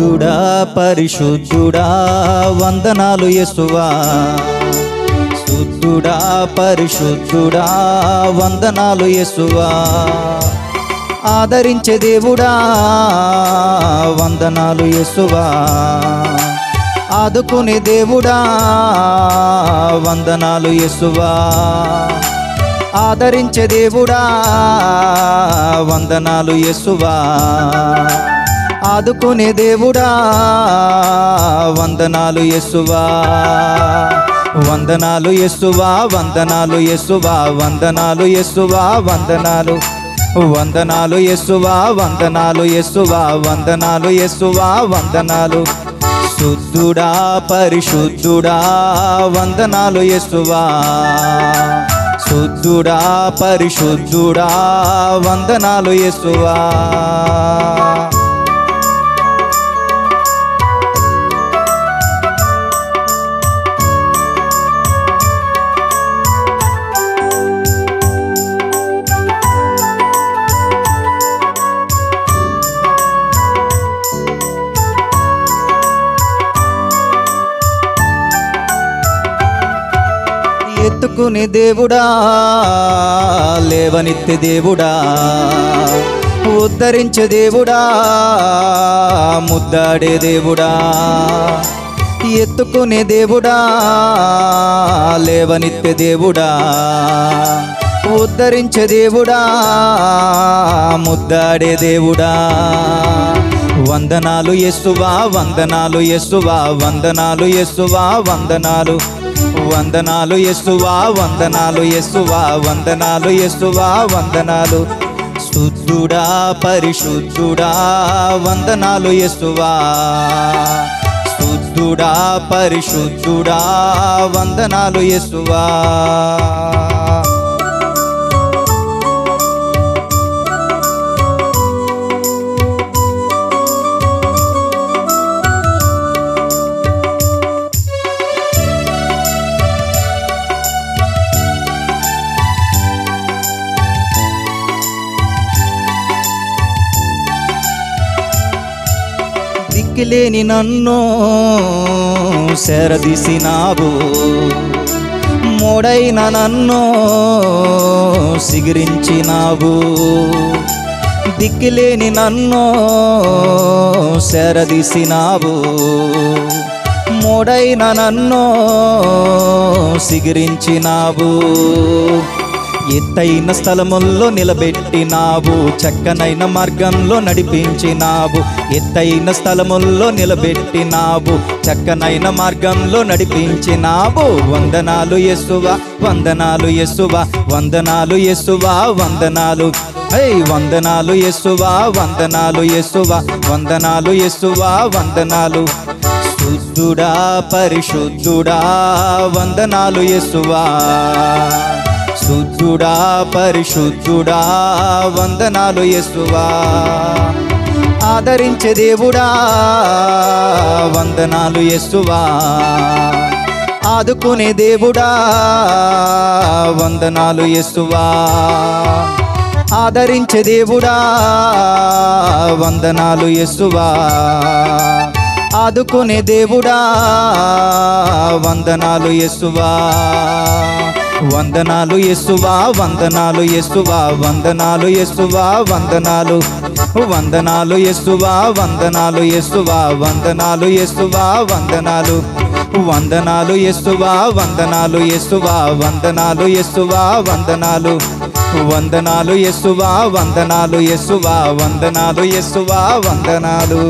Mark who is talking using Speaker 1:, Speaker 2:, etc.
Speaker 1: శుద్ధుడా పరిశుద్ధుడా వందనాలు యేసువా. శుద్ధుడా పరిశుద్ధుడా వందనాలు యేసువా. ఆదరించే దేవుడా వందనాలు యేసువా. ఆదుకునే దేవుడా వందనాలు యేసువా. ఆదరించే దేవుడా వందనాలు యేసువా. ఆదుకునే దేవుడా. వందనాలు యేసువా. వందనాలు ఎస్సువా వందనాలు ఎస్సువా వందనాలు ఎస్సువా వందనాలు. వందనాలు ఎస్సువా వందనాలు ఎస్సువా వందనాలు ఎస్సువా వందనాలు. శుద్ధుడా పరిశుద్ధుడా వందనాలు యేసువా. శుద్ధుడా పరిశుద్ధుడా వందనాలు యేసువా. ఎత్తుకునే దేవుడా లేవనెత్తే దేవుడా ఉద్ధరించే దేవుడా ముద్దాడే దేవుడా ఎత్తుకునే దేవుడా లేవనెత్తే దేవుడా ఉద్ధరించే దేవుడా ముద్దాడే దేవుడా. వందనాలు ఎస్సువా వందనాలు ఎస్సువా వందనాలు ఎస్సువా వందనాలు. వందనాలు ఎస్సువా వందనాలు ఎస్సువా వందనాలు ఎస్సువా వందనాలు. శుద్ధుడా పరిశుద్ధుడా వందనాలు ఎస్సువా శుద్ధుడా పరిశుద్ధుడా వందనాలు ఎస్సువా లేని నన్ను శరదిసినావు. మోడైన నన్ను సిగిరించినావు. దిక్కులేని నన్ను శరదిసినావు. మోడైన నన్ను సిగిరించినావు. ఎత్తైన స్థలముల్లో నిలబెట్టినావు చక్కనైన మార్గంలో నడిపించినావు. ఎత్తైన స్థలముల్లో నిలబెట్టినావు చక్కనైన మార్గంలో నడిపించినావు. వందనాలు యెసువా వందనాలు యెసువా వందనాలు యెసువా వందనాలు. హై వందనాలు యెసువా వందనాలు యెసువా వందనాలు యెసువా వందనాలు. శుద్ధుడా పరిశుద్ధుడా వందనాలు ఎసువా పరిశుద్ధుడా పరిశుద్ధుడా వందనాలు యేసువా. ఆదరించే దేవుడా వందనాలు యేసువా. ఆదుకునే దేవుడా వందనాలు యేసువా. ఆదరించే దేవుడా వందనాలు యేసువా. ఆదుకునే దేవుడా వందనాలు యేసువా. వందనాలు యేసువా వందనాలు యేసువా వందనాలు యేసువా వందనాలు వందనాలు యేసువా వందనాలు యేసువా వందనాలు ఎస్సువా వందనాలు వందనాలు ఎస్సువా వందనాలు ఎస్సువా వందనాలు యేసువా వందనాలు వందనాలు యేసువా వందనాలు యేసువా వందనాలు ఎస్సువా వందనాలు